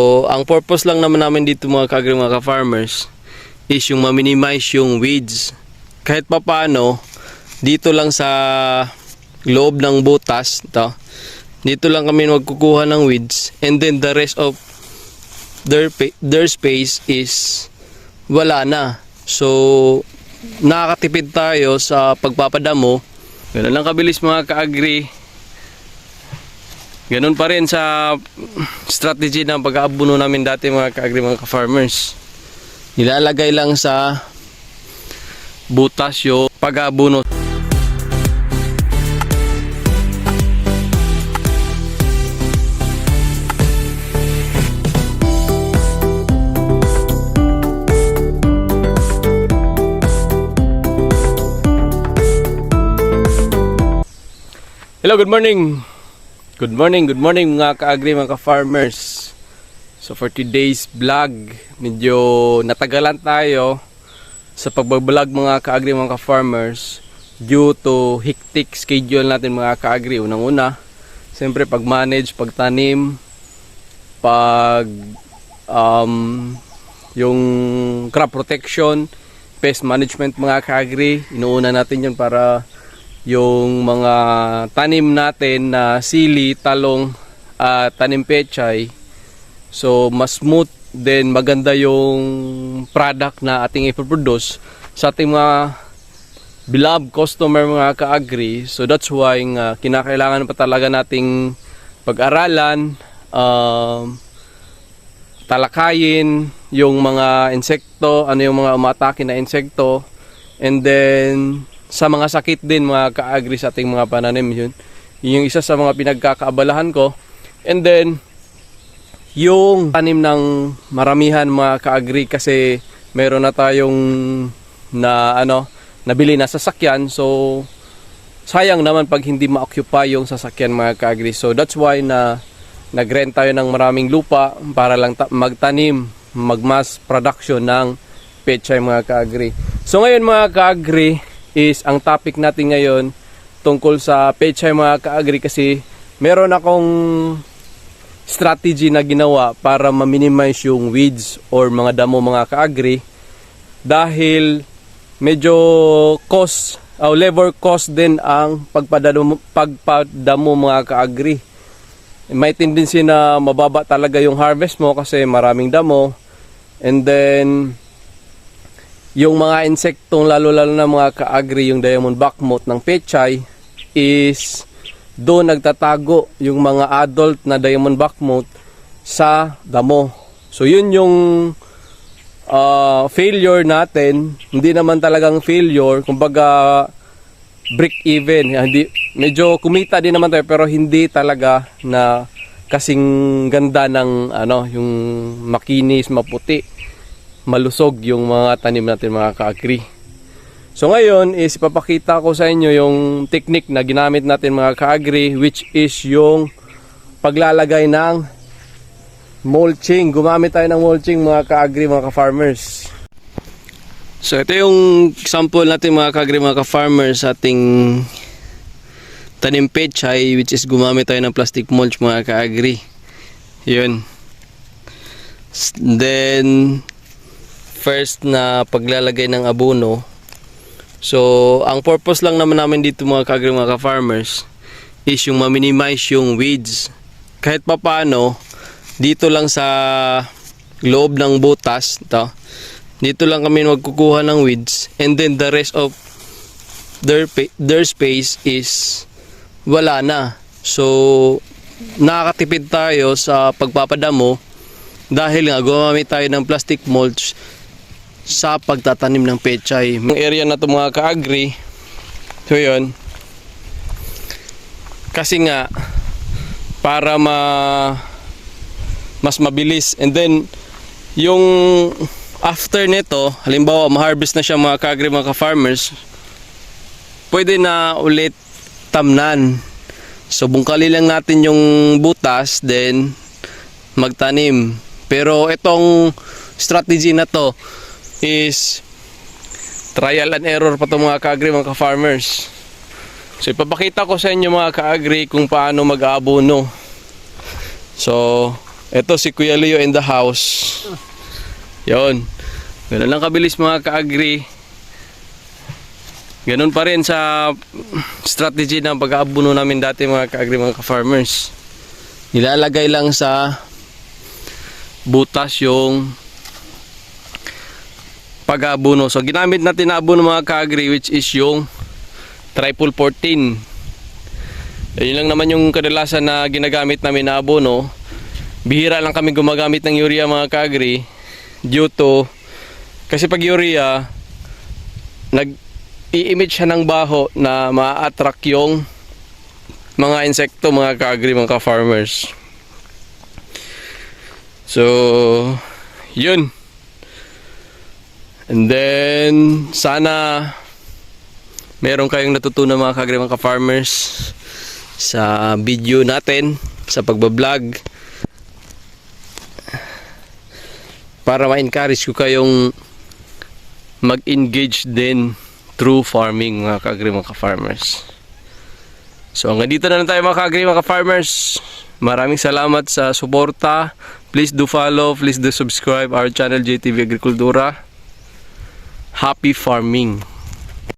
So, ang purpose lang naman namin dito mga kagri mga ka-farmers is yung ma-minimize yung weeds. Kahit pa paano, dito lang sa loob ng butas, to, dito lang kami magkukuha ng weeds and then the rest of their, their space is wala na. So, nakakatipid tayo sa pagpapadamo. Ganun lang kabilis mga ka-agri. Ganun pa rin sa strategy ng pag-aabuno namin dati mga ka-agri mga ka-farmers. Nilalagay lang sa butas yung pag-aabuno. Hello, good morning. Good morning, good morning mga ka-agri, mga ka-farmers. So for today's vlog, medyo natagalan tayo sa pagbablog mga ka-agri, mga ka-farmers due to hectic schedule natin mga ka-agri. Unang-una, siyempre pag-manage, pagtanim, pag um, yung crop protection, pest management mga ka-agri, inuuna natin yun para yung mga tanim natin na sili, talong, at tanim pechay. So, mas smooth then maganda yung product na ating ipoproduce sa ating mga beloved customer mga ka-agri. So, that's why nga, kinakailangan pa talaga nating pag-aralan, um, talakayin yung mga insekto, ano yung mga umatake na insekto, and then sa mga sakit din mga ka-agri sa ating mga pananim yun. Yun yung isa sa mga pinagkakaabalahan ko. And then, yung tanim ng maramihan mga ka-agri kasi meron na tayong na ano, nabili na sasakyan. So, sayang naman pag hindi ma-occupy yung sasakyan mga ka-agri. So, that's why na nag-rent tayo ng maraming lupa para lang ta- magtanim, mag-mass production ng pechay mga ka-agri. So, ngayon mga ka-agri, is ang topic natin ngayon tungkol sa pechay mga ka-agri kasi meron akong strategy na ginawa para ma-minimize yung weeds or mga damo mga ka-agri dahil medyo cost o labor cost din ang pagpadamo, pagpadamo mga ka-agri. May tendency na mababa talaga yung harvest mo kasi maraming damo and then yung mga insektong lalo-lalo na mga ka-agri, yung diamond backmoth ng pechay is doon nagtatago yung mga adult na diamond backmoth sa damo. So yun yung uh, failure natin. Hindi naman talagang failure, kumbaga break even. Hindi medyo kumita din naman tayo pero hindi talaga na kasing ganda ng ano yung makinis, maputi malusog yung mga tanim natin mga ka-agri. So ngayon is ipapakita ko sa inyo yung technique na ginamit natin mga ka-agri which is yung paglalagay ng mulching. Gumamit tayo ng mulching mga ka-agri mga ka-farmers. So ito yung example natin mga ka-agri mga ka-farmers ating tanim pechay which is gumamit tayo ng plastic mulch mga ka-agri. Yun. Then first na paglalagay ng abono. So, ang purpose lang naman namin dito mga kagri mga ka-farmers is yung ma-minimize yung weeds. Kahit pa paano, dito lang sa loob ng butas, to, dito lang kami magkukuha ng weeds and then the rest of their, their space is wala na. So, nakakatipid tayo sa pagpapadamo dahil nga gumamit tayo ng plastic mulch sa pagtatanim ng pechay. Yung area na to mga ka-agri, so yun, kasi nga, para ma mas mabilis. And then yung after nito halimbawa ma-harvest na siya mga ka-agri mga ka-farmers pwede na ulit tamnan. So bungkali lang natin yung butas then magtanim. Pero itong strategy na to is trial and error pa to mga ka-agri mga ka-farmers. So ipapakita ko sa inyo mga ka-agri kung paano mag-aabono. So Ito si Kuya Leo in the house. Yon. Ganun lang kabilis mga ka-agri. Ganun pa rin sa strategy ng pag-aabuno namin dati mga ka-agri mga ka-farmers. Nilalagay lang sa butas yung pag-aabuno. So ginamit natin na abono mga ka-agri which is yung triple 14. Yun lang naman yung kadalasan na ginagamit namin na abono. Bihira lang kami gumagamit ng urea mga ka-agri due to kasi pag urea nag i-image siya ng baho na ma-attract yung mga insekto, mga ka-agri, mga ka-farmers. So, yun. And then, sana meron kayong natutunan mga ka-agri, mga ka-farmers sa video natin, sa pagbablog. Para ma-encourage ko kayong mag-engage din through farming mga ka-agri, mga ka-farmers. So hanggang dito na lang tayo mga ka-agri, mga ka-farmers. Maraming salamat sa suporta. Please do follow, please do subscribe our channel JTV Agricultura. Happy farming!